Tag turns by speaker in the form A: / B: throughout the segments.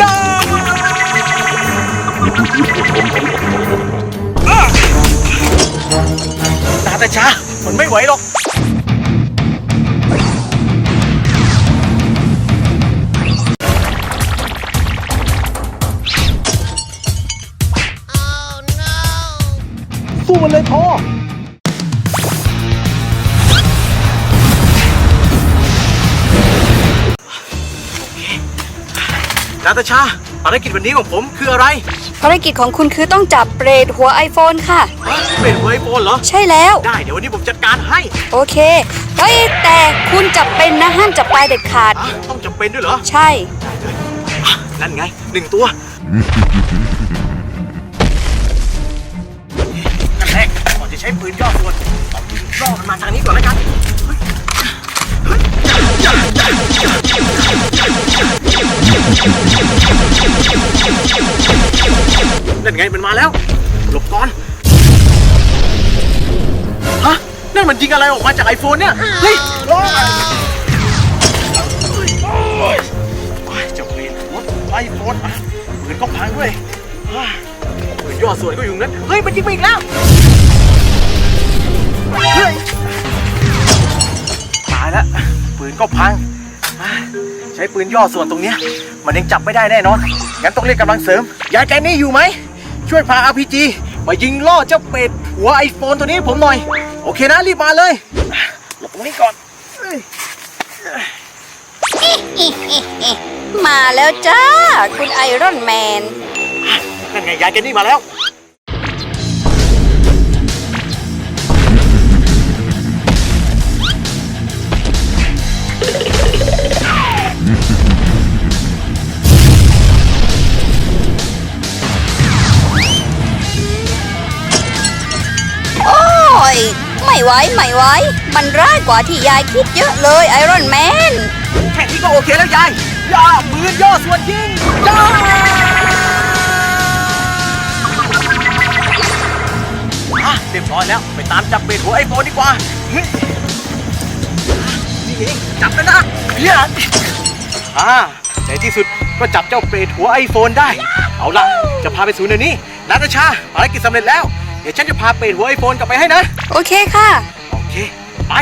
A: ย่าอะนาตาชามันไม่ไหวหรอกสู้มันเลยพ่อ นาตาชาภารกิจวันนี้ของผมคืออะไร
B: ภารกิจของคุณคือต้องจับเบรดหัว iPhone ค่ะ
A: ฮะเป็นไวโฟนเหรอ
B: ใช่แล้ว
A: ได้เดี๋ยววันนี้ผมจัดการให้
B: โอเคเฮ้ยแต่คุณจับเป็นนะห้ามจับปลายเด็ดขาด
A: อะต้องจำเป็นด้วยเหรอ
B: ใช่
A: อะนั่นไงหนึ่งตัวนั่นแรกก่อนจะใช้ปืนย่อส่วนเอาปืนย่อมันมาทางนี้ก่อนแล้วกัน ไงมันมาแล้ว หลบก่อน ฮะ นั่นมันยิงอะไรออกมาจากไอโฟนเนี่ย เฮ้ยรอโอ้ยโอ้ยเจ้าเวรรถไอโฟนอะปืนก็พังด้วยอะปืนย่อส่วนก็อยู่นั้น เฮ้ย มันยิงไปอีกแล้ว เฮ้ย ตายแล้วปืนก็พังอะใช้ปืนย่อส่วนตรงเนี้ย มันยังจับไม่ได้แน่นอน งั้นต้องเรียกกำลังเสริม ยายแกนี่อยู่ไหม ช่วยพา RPG มายิงล่อเจ้าเป็ด หัวไอโฟนตัวนี้ให้ผมหน่อย โอเคนะ รีบมาเลยอะหลบตรงนี้ก่อนเฮ้ย
B: มาแล้วจ้า คุณไอรอนแมน
A: นั่นไงยายแกนี่มาแล้ว
B: ไม่ไหวไม่ไหวมันร้ายกว่าที่ยายคิดเยอะเลยไอรอนแมน
A: แค่นี้ก็โอเคแล้วยายย่าปืนย่อส่วนยิงย่าอะเรียบร้อยแล้ว ไปตามจับเบดหัวไอโฟนดีกว่าเฮ้ยนี่เองจับแล้วนะเฮียอ่าในที่สุดก็จับเจ้าเปรตหัวไอโฟนได้ เอาล่ะ จะพาไปศูนย์เดี๋ยวนี้นาตาชาภารกิจสำเร็จแล้ว เดี๋ยวฉันจะพาเปรตหัวไอโฟนกลับไปให้นะ
B: โอเคค่ะ
A: โอเค ไป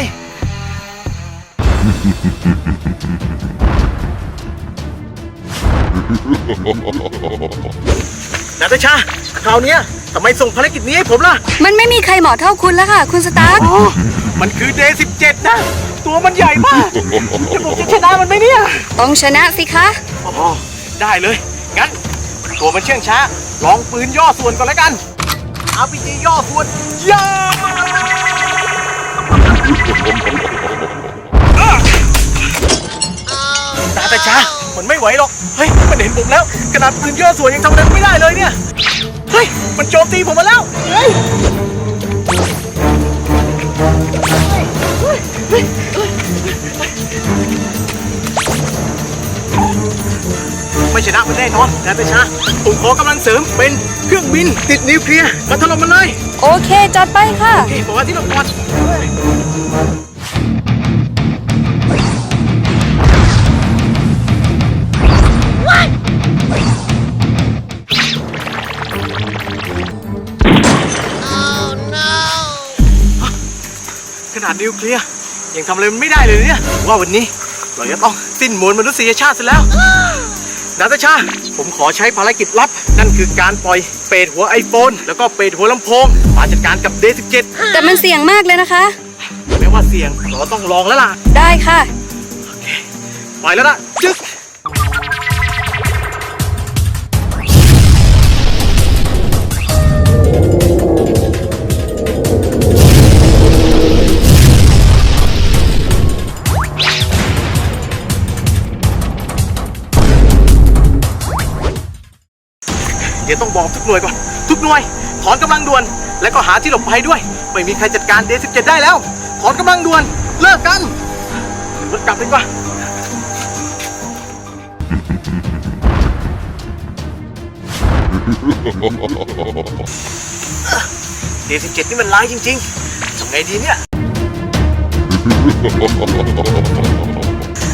A: นาตาชา คราวเนี้ยทำไมส่งภารกิจนี้ให้ผมล่ะ
B: มันไม่มีใครเหมาะเท่าคุณแล้วค่ะ คุณสตาร์ค
A: อ๋อมันคือเดย์17นะ ตัวมันใหญ่มากจะผมจะชนะมันไหมเนี่ย
B: ต้องชนะสิคะ
A: อ๋อได้เลย งั้น ตัวมันเชื่องช้า ลองปืนย่อส่วนก่อนแล้วกันเอาพีจีย่อส่วนย่าตาตาชามันไม่ไหวหรอก เฮ้ย มันเห็นผมแล้วขนาดปืนย่อส่วนยังทำอะไรไม่ได้เลยเนี่ย เฮ้ย มันโจมตีผมมาแล้ว เฮ้ย ไม่ชนะมันแน่นอนนาตาชาผมขอกำลังเสริมเป็นเครื่องบินติดนิวเคลียร์มาถล่มมันเลย
B: โอเค จัดไปค่ะ
A: โอเคบอกว่าที่เราก่อนขนาดนิวเคลียร์ยังทำอะไรมันไม่ได้เลยเนี่ยว่าวันนี้เราจะต้องสิ้นมวลมนุษยชาติซะแล้ว นาตาชา ผมขอใช้ภารกิจลับ นั่นคือการปล่อยเปรตหัวไอโฟนแล้วก็เปรตหัวลำโพง มาจัดการกับ D17
B: แต่มันเสี่ยงมากเลยนะคะ
A: แม้ว่าเสี่ยงเราต้องลองแล้วล่ะ
B: ได้ค่ะ
A: ไปแล้วนะจึ๊ก ดี๋ยวต้องบอกทุกหน่วยก่อน ทุกหน่วย ถอนกำลังด่วน และก็หาที่หลบภัยด้วย ไม่มีใครจัดการ D17 ได้แล้ว ถอนกำลังด่วน เลิกกันขึ้นรถกลับดีกว่า เดสิบเจ็ดนี่มันร้ายจริงๆทำไงดีเนี่ย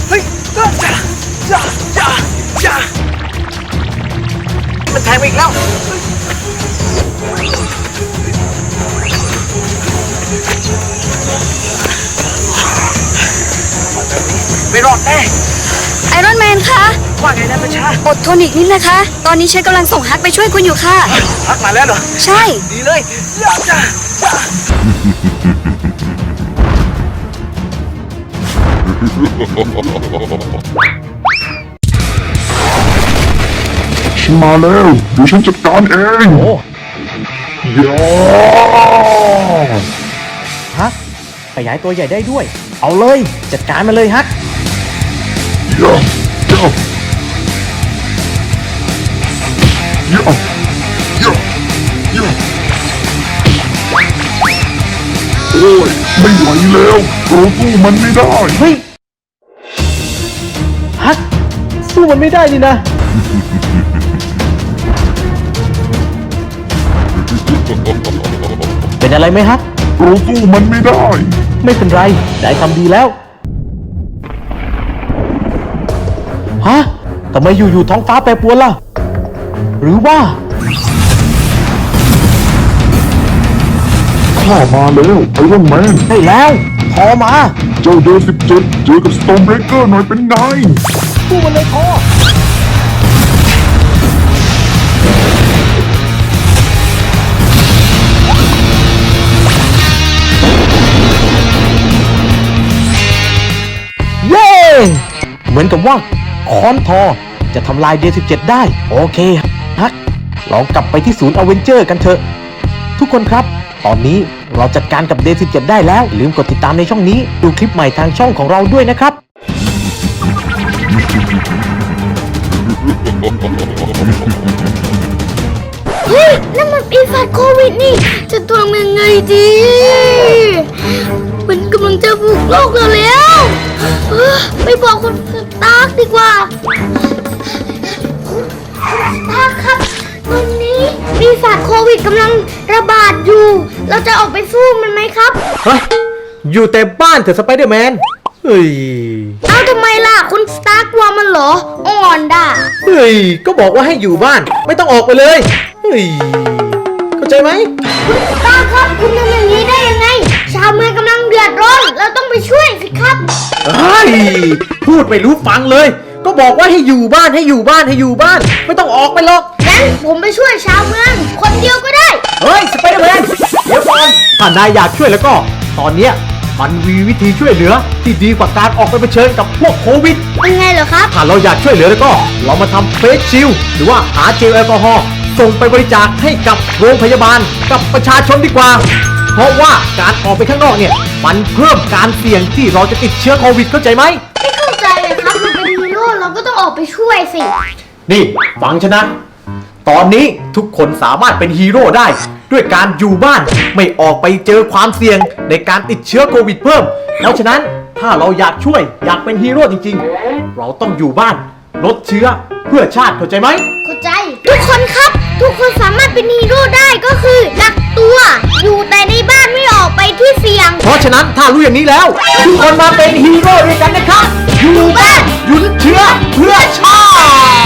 A: เฮ้ยจ้าจ้าจ้าจ้า
C: งไปอีกแล้วไม่รอดแน่
B: ไอรอนแมนคะ
C: ว่าไงนะประชา
B: อดทนอีกนิดนะคะ ตอนนี้ฉันกำลังส่งฮักไปช่วยคุณอยู่ค่ะ
C: พักมาแล้วเหรอ
B: ใช่
C: ดีเลยอย่าจ้า
D: ฉันมาแล้วเดี๋ยวฉันจัดการเอง
C: โอ้
D: ยา
C: ฮักขยายตัวใหญ่ได้ด้วย เอาเลย จัดการมาเลยฮัก
D: ยายายายายาโอ้ยไม่ไหวแล้วเราสู้มันไม่ได้
C: เฮ้ยฮักสู้มันไม่ได้นี่นะ เป็นอะไรไหมฮัก
D: เราสู้มันไม่ได้
C: ไม่เป็นไรได้ทำดีแล้ว ฮะทำไมอยู่ๆท้องฟ้าแปรปรวนล่ะ หรือว่า
D: ข้ามาแล้วไอรอนแมน
C: ได้แล้ว พอมา
D: เจ้าเดย์สิบเจ็ดเจอกับสตอมเบรกเกอร์หน่อยเป็นไง
C: สู้มันเลยพอ มือนกับว่าค้อนทอจะทำลายเดย์17 ได้ โอเคฮักลองกลับไปที่ศูนย์อเวนเจอร์กันเถอะ ทุกคนครับ ตอนนี้เราจัดการกับเดย์17 ได้แล้ว ลืมกดติดตามในช่องนี้ ดูคลิปใหม่ทางช่องของเราด้วยนะครับ
E: เฮ้ยนั่นมันปีศาจโควิดนี่ จะทำยังไงดี มันกำลังจะบุกโลกเล้วเอ้อ ไปบอกคุณสตาร์กดีกว่าคุณสตาร์กครับ ตอนนี้ปีศาจโควิดกำลังระบาดอยู่ เราจะออกไปสู้มันไหมครับ
C: เฮ้ย อยู่แต่บ้านเถอะสไปเดอร์แมน เฮ้ย
E: เอ้าทำไมล่ะ คุณสตาร์กกลัวมันเหรอ อ่อนด่า
C: เฮ้ย ก็บอกว่าให้อยู่บ้านไม่ต้องออกไปเลย เฮ้ย เข้าใจไหม
E: คุณสตาร์กครับ คุณทำอย่างนี้ได้ยังไง ชาวเมืองกำลังเดือดร้อน เราต้องไปช่วยสิครับ
C: เฮ้ยพูดไม่รู้ฟังเลย ก็บอกว่าให้อยู่บ้านให้อยู่บ้านให้อยู่บ้าน ไม่ต้องออกไปหรอก
E: งั้นผมไปช่วยชาวเมือง คนเดียวก็ได้
C: เฮ้ยสไปเดอร์แมนเดี๋ยวก่อนถ้านายอยากช่วยแล้วก็ ตอนเนี้ยมันมีวิธีช่วยเหลือที่ดีกว่าการออกไปเผชิญกับพวกโควิด
E: เป็นไงเหรอครับ
C: ถ้าเราอยากช่วยเหลือแล้วก็ เรามาทำเฟสชิลด์หรือว่าหาเจลแอลกอฮอล์ส่งไปบริจาคให้กับโรงพยาบาลกับประชาชนดีกว่า เพราะว่าการออกไปข้างนอกเนี่ย มันเพิ่มการเสี่ยงที่เราจะติดเชื้อโควิดเข้าใจไหม
E: ไม่เข้าใจเลยครับเราเป็นฮีโร่เราก็ต้องออกไปช่วยสิ
C: นี่ฟังฉันนะ ตอนนี้ทุกคนสามารถเป็นฮีโร่ได้ ด้วยการอยู่บ้านไม่ออกไปเจอความเสี่ยงในการติดเชื้อโควิดเพิ่มเพราะฉะนั้นถ้าเราอยากช่วยอยากเป็นฮีโร่จริงๆ เราต้องอยู่บ้านลดเชื้อเพื่อชาติเข้าใจไหม
E: เข้าใจ ทุกคนครับ ทุกคนสามารถเป็นฮีโร่ได้ก็คือกักตัว อยู่แต่ในบ้านไม่ออกไปที่เสี่ยง
C: เพราะฉะนั้นถ้ารู้อย่างนี้แล้ว ทุกคนมาเป็นฮีโร่ด้วยกันนะครับ อยู่บ้านหยุดเชื้อเพื่อชาติ